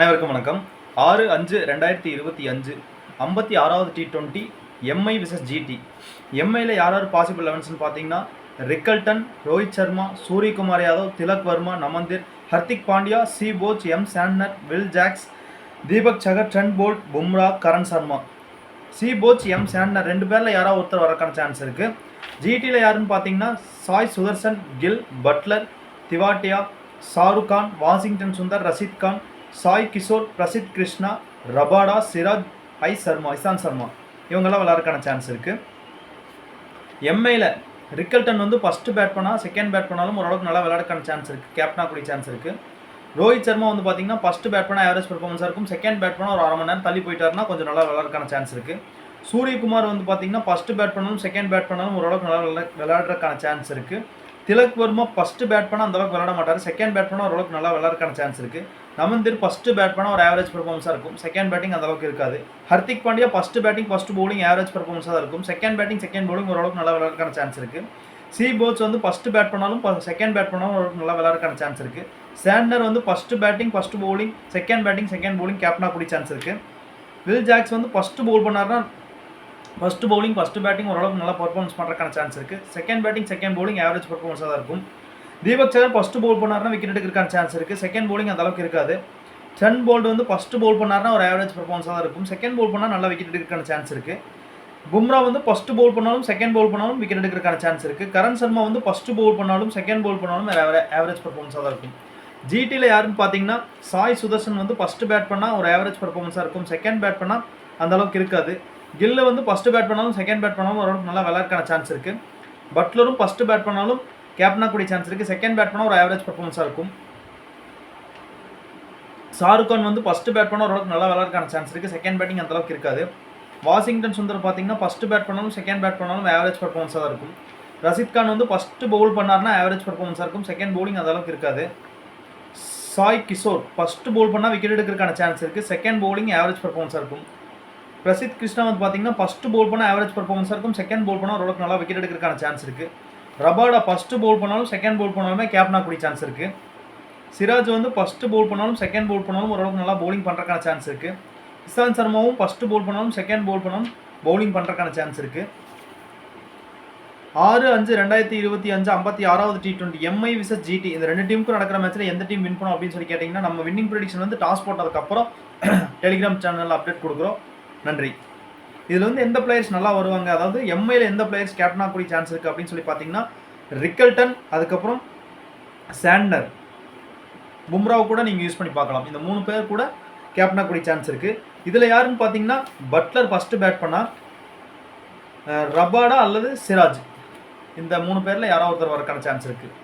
அனைவருக்கும் வணக்கம். ஆறு அஞ்சு ரெண்டாயிரத்தி இருபத்தி அஞ்சு ஐம்பத்தி ஆறாவது T twenty MI versus GT எம்ஐயில் யார் யார் பாசிபிள் லெவன்ஸ்னு பார்த்தீங்கன்னா Rickelton Rohit Sharma Suryakumar Yadav Tilak Varma Naman Dhir Hardik Pandya C Bosch M Santner Will Jacks Deepak Chahar Trent Boult Bumrah Karn Sharma C Bosch M Santner ரெண்டு பேரில் யாராவது ஒருத்தர் வரக்கான chance இருக்குது ஜிடியில் யாருன்னு பார்த்தீங்கன்னா Sai Sudharsan Gill Buttler Tewatia Shahrukh Khan Washington Sundar Rashid Khan Sai Kishore Prasidh Krishna Rabada Siraj I Sharma Ishan Sharma. இவங்கெல்லாம் விளாட்றதுக்கான சான்ஸ் இருக்குது எம்ஐயில் ரிக்கல்டன் வந்து ஃபஸ்ட்டு பேட் பண்ணால் செகண்ட் பேட் பண்ணாலும் ஓரளவுக்கு நல்லா விளையாடுக்கான சான்ஸ் இருக்குது கேப்டனா கூடிய சான்ஸ் இருக்குது ரோஹித் சர்மா வந்து பார்த்தீங்கன்னா ஃபஸ்ட்டு பேட் பண்ணால் ஆவரேஜ் பெர்ஃபார்மன்ஸாக இருக்கும். செகண்ட் பேட் பண்ணால் ஒரு அரை மணி நேரம் தள்ளி போயிட்டாருன்னா கொஞ்சம் நல்லா விளையாடுறதுக்கான சான்ஸ் இருக்குது சூரியகுமார் வந்து பார்த்தீங்கன்னா ஃபஸ்ட்டு பேட் பண்ணாலும் செகண்ட் பேட் பண்ணாலும் ஓரளவுக்கு நல்லா விளையா- சான்ஸ் இருக்குது திலக் வர்மா ஃபஸ்ட்டு பேட் பண்ணால் அந்தளவுக்கு விளாட மாட்டார். செகண்ட் பேட் பண்ணால் ஓரளவுக்கு நல்லா விளாட்றக்கான சான்ஸ் இருக்குது நமந்திர் ஃபஸ்ட்டு பேட் பண்ணால் ஒரு ஆவரேஜ் பர்ஃபார்மன்ஸாக இருக்கும். செகண்ட் பேட்டிங் அந்த அளவுக்கு இருக்காது. Hardik Pandya first batting first bowling average பர்ஃபார்மன்ஸாக தான் இருக்கும். செகண்ட் பேட்டிங் செகண்ட் பவுலிங் ஓரளவுக்கு நல்லா விளாட்றக்கான சான்ஸ் இருக்குது சி போட்ஸ் வந்து ஃபஸ்ட்டு பேட் பண்ணாலும் செகண்ட் பேட் பண்ணாலும் ஓரளவுக்கு நல்லா விளாட்றக்கான சான்ஸ் இருக்குது சாண்டர் வந்து first batting first bowling second batting second bowling கேப்டனாக கூடிய சான்ஸ் இருக்குது வில் ஜாக்ஸ் வந்து ஃபஸ்ட்டு பவுல் பண்ணாருன்னா ஃபஸ்ட்டு பவுலிங் ஃபஸ்ட்டு பேட்டிங் ஓரளவுக்கு நல்லா பர்ஃபார்மன்ஸ் பண்ணுறக்கான சான்ஸ் இருக்குது second batting second bowling average பர்ஃபார்மன்ஸாக தான் இருக்கும். தீபக் சகர் ஃபஸ்ட்டு பவுல் பண்ணாருன்னா விக்கெட் எடுக்கிறக்கான சான்ஸ் இருக்குது செகண்ட் பவுலிங் அந்த அளவுக்கு இருக்காது. சென் போல்டு வந்து ஃபஸ்ட்டு பவுல் பண்ணாருன்னா ஒரு ஆவரேஜ் பர்ஃபார்மன்ஸாக தான் இருக்கும். செகண்ட் பவுல் பண்ணால் நல்லா விக்கெட் எடுக்கிறக்கான சான்ஸ் இருக்குது பும்ரா வந்து ஃபஸ்ட்டு பவுல் பண்ணாலும் செகண்ட் பவுல் பண்ணாலும் விக்கெட் எடுக்கிறக்கான சான்ஸ் இருக்குது கரண் சர்மா வந்து ஃபஸ்ட்டு பவுல் பண்ணாலும் செகண்ட் பவுல் பண்ணாலும் ஆவரேஜ் பர்ஃபார்மன்ஸாக தான் இருக்கும். ஜிடியில் யாருன்னு பார்த்தீங்கன்னா சாய் சுதர்ஷன் வந்து ஃபஸ்ட்டு பேட் பண்ணால் ஒரு ஆவரேஜ் பர்ஃபார்மன்ஸாக இருக்கும். செகண்ட் பேட் பண்ணால் அந்த அளவுக்கு இருக்காது. கில்லு வந்து ஃபஸ்ட்டு பேட் பண்ணாலும் செகண்ட் பேட் பண்ணாலும் ஓரளவுக்கு நல்லா விளையாடுறதுக்கான சான்ஸ் இருக்குது பட்லரும் ஃபஸ்ட்டு பேட் பண்ணாலும் கேப்டனாக கூடிய சான்ஸ் இருக்குது செகண்ட் பேட் பண்ணால் ஒரு ஆவரேஜ் பர்ஃபார்மன்ஸாக இருக்கும். ஷாருக்கான் வந்து ஃபஸ்ட்டு பேட் பண்ண ஓரளவுக்கு நல்லா விளையாடுறதுக்கான சான்ஸ் இருக்குது செகண்ட் பேட்டிங் அந்த அளவுக்கு இருக்காது. வாஷிங்டன் சுந்தர் பார்த்தீங்கன்னா ஃபஸ்ட்டு பேட் பண்ணாலும் செகண்ட் பேட் பண்ணாலும் ஆவரேஜ் பர்ஃபார்மன்ஸாக தான் இருக்கும். ரஷித் கான் வந்து ஃபஸ்ட்டு பவுல் பண்ணார்னா ஆவரேஜ் பர்ஃபார்மன்ஸாக இருக்கும். செகண்ட் பவுலிங் அந்த அளவுக்கு இருக்காது. சாய் கிஷோர் ஃபஸ்ட்டு பவுல் பண்ணால் விக்கெட் எடுக்கிறதுக்கான சான்ஸ் இருக்குது செகண்ட் பவுலிங் ஆவரேஜ் பர்ஃபார்மன்ஸாக இருக்கும். பிரசித் கிருஷ்ணா வந்து பார்த்தீங்கன்னா ஃபஸ்ட்டு போல் பண்ணால் ஆவரேஜ் பர்ஃபார்மன்ஸாக இருக்கும். செகண்ட் போல் பண்ணால் ஓரளவுக்கு நல்லா விக்கெட் எடுக்கிறதுக்கான சான்ஸ் இருக்குது ரபாடா ஃபஸ்ட்டு போல் பண்ணாலும் செகண்ட் போல் பண்ணாலுமே கேப்னா கூடிய சான்ஸ் இருக்குது சிராஜ் வந்து ஃபஸ்ட்டு போல் பண்ணாலும் செகண்ட் போல் பண்ணாலும் ஓரளவுக்கு நல்லா பவுலிங் பண்ணுறதுக்கான சான்ஸ் இருக்குது இசான் சர்மாவும் ஃபஸ்ட்டு போல் பண்ணாலும் செகண்ட் போல் பண்ணாலும் பவுலிங் பண்ணுறதுக்கான சான்ஸ் இருக்குது ஆறு அஞ்சு ரெண்டாயிரத்தி இருபத்தி அஞ்சு ஐம்பத்தி ஆறாவது T twenty MI vs GT இந்த ரெண்டு டீமுக்கும் நடக்கிற மேட்ச்சில் எந்த டீம் வின் பண்ணும் அப்படின்னு சொல்லி கேட்டிங்கன்னா நம்ம வின்னிங் ப்ரெடிக்ஷன் வந்து டாஸ் போட்டதுக்கப்புறம் டெலிகிராம் சேனலில் அப்டேட் கொடுக்குறோம். நன்றி. இதில் வந்து எந்த பிளேயர்ஸ் நல்லா வருவாங்க? அதாவது எம்ஐயில் எந்த பிளேயர்ஸ் கேப்டனாக கூடிய சான்ஸ் இருக்குது அப்படின்னு சொல்லி பார்த்தீங்கன்னா ரிக்கல்டன் அதுக்கப்புறம் சாண்டர். பும்ராவை கூட நீங்கள் யூஸ் பண்ணி பார்க்கலாம். இந்த மூணு பேர் கூட கேப்டனாக கூடிய சான்ஸ் இருக்குது இதில் யாருன்னு பார்த்தீங்கன்னா பட்லர் ஃபஸ்ட்டு பேட் பண்ணால் ரபாடா அல்லது சிராஜ். இந்த மூணு பேரில் யாரோ ஒருத்தர் வரக்கான சான்ஸ் இருக்குது